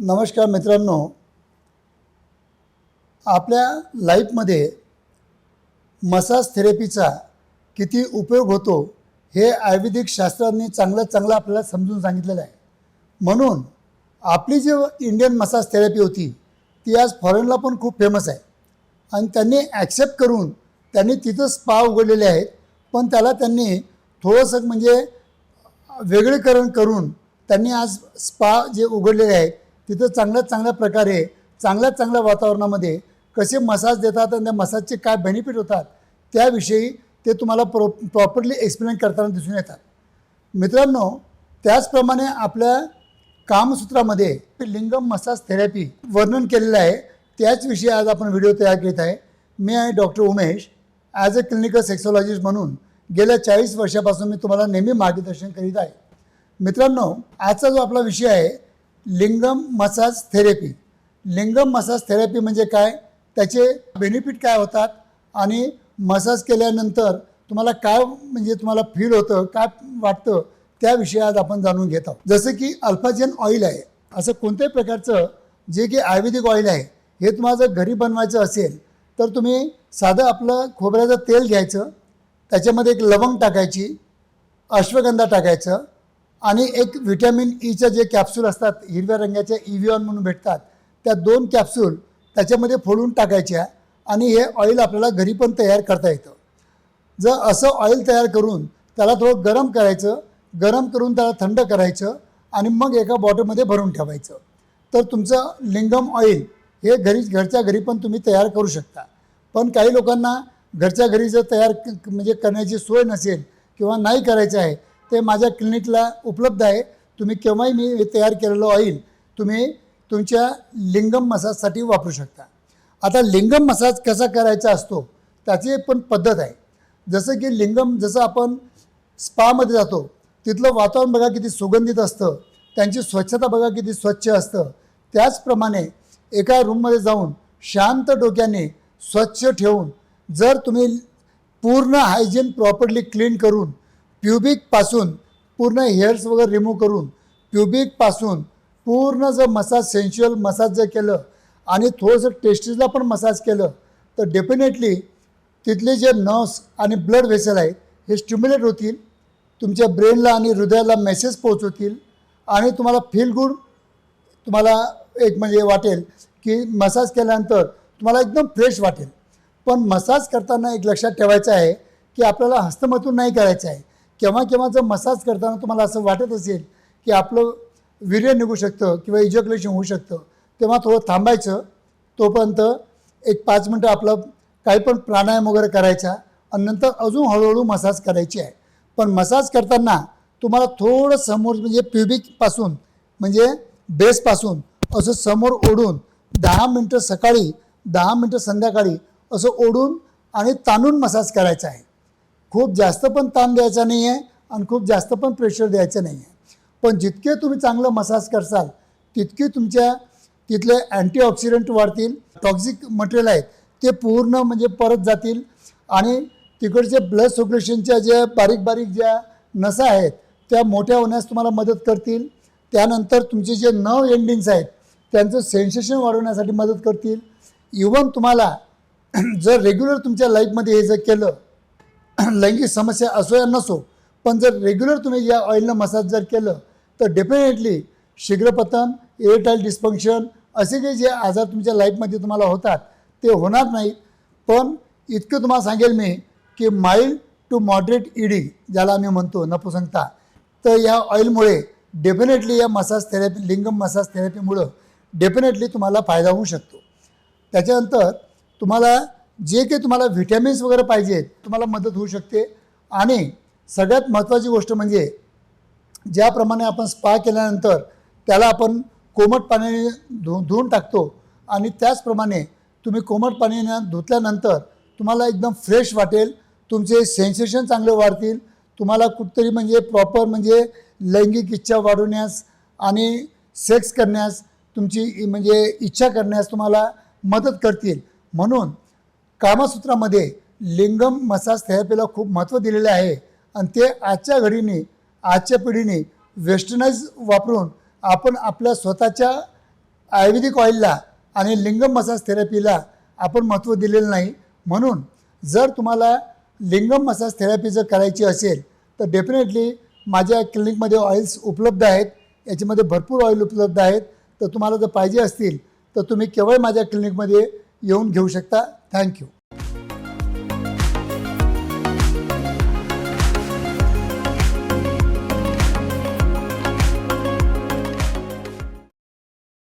नमस्कार मित्रांनो. आपल्या लाईफमध्ये मसाज थेरपीचा किती उपयोग होतो हे आयुर्वेदिक शास्त्रांनी चांगलं चांगलं आपल्याला समजून सांगितलेलं आहे. म्हणून आपली जी इंडियन मसाज थेरपी होती ती आज फॉरेनला पण खूप फेमस आहे. आणि त्यांनी ॲक्सेप्ट करून त्यांनी तिथं स्पा उघडलेले आहेत. पण त्याला त्यांनी थोडंसं म्हणजे वेगळीकरण करून त्यांनी आज स्पा जे उघडलेले आहेत तिथं चांगल्या चांगल्या प्रकारे चांगल्या चांगल्या वातावरणामध्ये कसे मसाज देतात आणि त्या मसाजचे काय बेनिफिट होतात त्याविषयी ते तुम्हाला प्रो प्रॉपरली एक्सप्लेन करताना दिसून येतात. मित्रांनो त्याचप्रमाणे आपल्या कामसूत्रामध्ये लिंगम मसाज थेरपी वर्णन केलेलं आहे. त्याचविषयी आज आपण व्हिडिओ तयार करीत आहे. मी आहे doctor Umesh. As a clinical sexologist म्हणून गेल्या चाळीस वर्षापासून मी तुम्हाला नेहमी मार्गदर्शन करीत आहे. मित्रांनो आजचा जो आपला विषय आहे lingam massage therapy. Lingam massage therapy म्हणजे काय? त्याचे बेनिफिट काय होतात? आणि मसाज केल्यानंतर तुम्हाला काय म्हणजे तुम्हाला फील होतं काय वाटतं त्याविषयी आज आपण जाणून घेत आहोत. जसं की अल्फाजेन ऑइल आहे. असं कोणत्याही प्रकारचं जे की आयुर्वेदिक ऑइल आहे हे तुम्हाला जर घरी बनवायचं असेल तर तुम्ही साधं आपलं खोबऱ्याचं तेल घ्यायचं त्याच्यामध्ये एक लवंग टाकायची अश्वगंधा टाकायचं आणि एक व्हिटॅमिन ईच्या जे कॅप्सूल असतात हिरव्या रंगाच्या इव्हिऑन म्हणून भेटतात त्या दोन कॅप्सूल त्याच्यामध्ये फोडून टाकायच्या आणि हे ऑइल आपल्याला घरी पण तयार करता येतं. जर असं ऑइल तयार करून त्याला थोडं गरम करायचं गरम करून त्याला थंड करायचं आणि मग एका बॉटलमध्ये भरून ठेवायचं. तर तुमचं लिंगम ऑइल हे घरी घरच्या घरी पण तुम्ही तयार करू शकता. पण काही लोकांना घरच्या घरी जर तयार क- म्हणजे करण्याची सोय नसेल किंवा नाही करायचं आहे ते माझ्या क्लिनिकला उपलब्ध आहे. तुम्ही केव्हाही मी तयार केलेलं ऑइल तुम्ही तुमच्या लिंगम मसाजसाठी वापरू शकता. आता लिंगम मसाज कसा करायचा असतो त्याची पण पद्धत आहे. जसं की लिंगम जसं आपण स्पामध्ये जातो तिथलं वातावरण बघा किती सुगंधित असतं त्यांची स्वच्छता बघा किती स्वच्छ असतं. त्याचप्रमाणे एका रूममध्ये जाऊन शांत डोक्याने स्वच्छ ठेवून जर तुम्ही पूर्ण हायजीन प्रॉपरली क्लीन करून प्युबिकपासून पूर्ण हेअर्स वगैरे रिमूव्ह करून प्युबिकपासून पूर्ण जर मसाज सेन्शुअल मसाज जर केलं आणि थोडंसं टेस्टीजला पण मसाज केलं तर डेफिनेटली तिथले जे नर्व्स आणि ब्लड व्हेसल आहेत हे स्टिम्युलेट होतील तुमच्या ब्रेनला आणि हृदयाला मेसेज पोहोचवतील आणि तुम्हाला फील गुड तुम्हाला एक म्हणजे वाटेल की मसाज केल्यानंतर तुम्हाला एकदम फ्रेश वाटेल. पण मसाज करताना एक लक्षात ठेवायचं आहे की आपल्याला हस्तमतून नाही करायचं आहे. केव्हा केव्हा जर मसाज करताना तुम्हाला असं वाटत असेल की आपलं वीर्य निघू शकतं किंवा इजोक्युलेशन होऊ शकतं तेव्हा थोडं थांबायचं. तोपर्यंत एक पाच मिनटं आपलं काही पण प्राणायाम वगैरे करायचा आणि नंतर अजून हळूहळू मसाज करायची आहे. पण मसाज करताना तुम्हाला थोडं समोर म्हणजे प्युबिकपासून म्हणजे बेसपासून असं समोर ओढून दहा मिनटं सकाळी दहा मिनटं संध्याकाळी असं ओढून आणि ताणून मसाज करायचा आहे. खूप जास्त पण ताण द्यायचा नाही आहे आणि खूप जास्त पण प्रेशर द्यायचं नाही आहे पण जितके तुम्ही चांगलं मसाज करसाल तितके तुमच्या तिथले अँटीऑक्सिडंट वाढतील टॉक्झिक मटेरियल आहेत ते पूर्ण म्हणजे परत जातील आणि तिकडचे ब्लड सर्क्युलेशनच्या ज्या बारीक बारीक ज्या नसा आहेत त्या मोठ्या होण्यास तुम्हाला मदत करतील. त्यानंतर तुमचे जे नव एंडिंग्स आहेत त्यांचं सेन्सेशन वाढवण्यासाठी मदत करतील. इवन तुम्हाला जर रेग्युलर तुमच्या लाईफमध्ये हे जर केलं लैंगिक समस्या असो या नसो पण जर रेग्युलर तुम्ही या ऑइलनं मसाज जर केलं तर डेफिनेटली शीघ्रपतन एअरटाईल डिस्फंक्शन असे काही जे आजार तुमच्या लाईफमध्ये तुम्हाला होतात ते होणार नाहीत पण इतकं तुम्हाला सांगेल मी की माइल्ड टू मॉडरेट ईडी ज्याला आम्ही म्हणतो नपुसंगता तर या ऑइलमुळे डेफिनेटली या मसाज थेरपी लिंगम मसाज थेरपीमुळं डेफिनेटली तुम्हाला फायदा होऊ शकतो. त्याच्यानंतर तुम्हाला जे काही तुम्हाला व्हिटॅमिन्स वगैरे पाहिजेत तुम्हाला मदत होऊ शकते. आणि सगळ्यात महत्त्वाची गोष्ट म्हणजे ज्याप्रमाणे आपण स्पा केल्यानंतर त्याला आपण कोमट पाण्याने धु धुवून टाकतो. आणि त्याचप्रमाणे तुम्ही कोमट पाण्याने धुतल्यानंतर तुम्हाला एकदम फ्रेश वाटेल तुमचे सेन्सेशन चांगले वाढतील तुम्हाला कुठतरी म्हणजे प्रॉपर म्हणजे लैंगिक इच्छा वाढवण्यास आणि सेक्स करण्यास तुमची इ- म्हणजे इच्छा करण्यास तुम्हाला मदत करतील. म्हणून कामसूत्रामध्ये लिंगम मसाज थेरपीला खूप महत्त्व दिलेले आहे. आणि ते आजच्या घडीने आजच्या पिढीने वेस्टर्नाइज वापरून आपण आपल्या स्वतःच्या आयुर्वेदिक ऑइलला आणि लिंगम मसाज थेरपीला आपण महत्त्व दिलेलं नाही. म्हणून जर तुम्हाला लिंगम मसाज थेरपी जर करायची असेल तर डेफिनेटली माझ्या क्लिनिकमध्ये ऑइल्स उपलब्ध आहेत. याच्यामध्ये भरपूर ऑइल उपलब्ध आहेत. तर तुम्हाला जर पाहिजे असतील तर तुम्ही केवळ माझ्या क्लिनिकमध्ये येऊन घेऊ शकता. Thank you.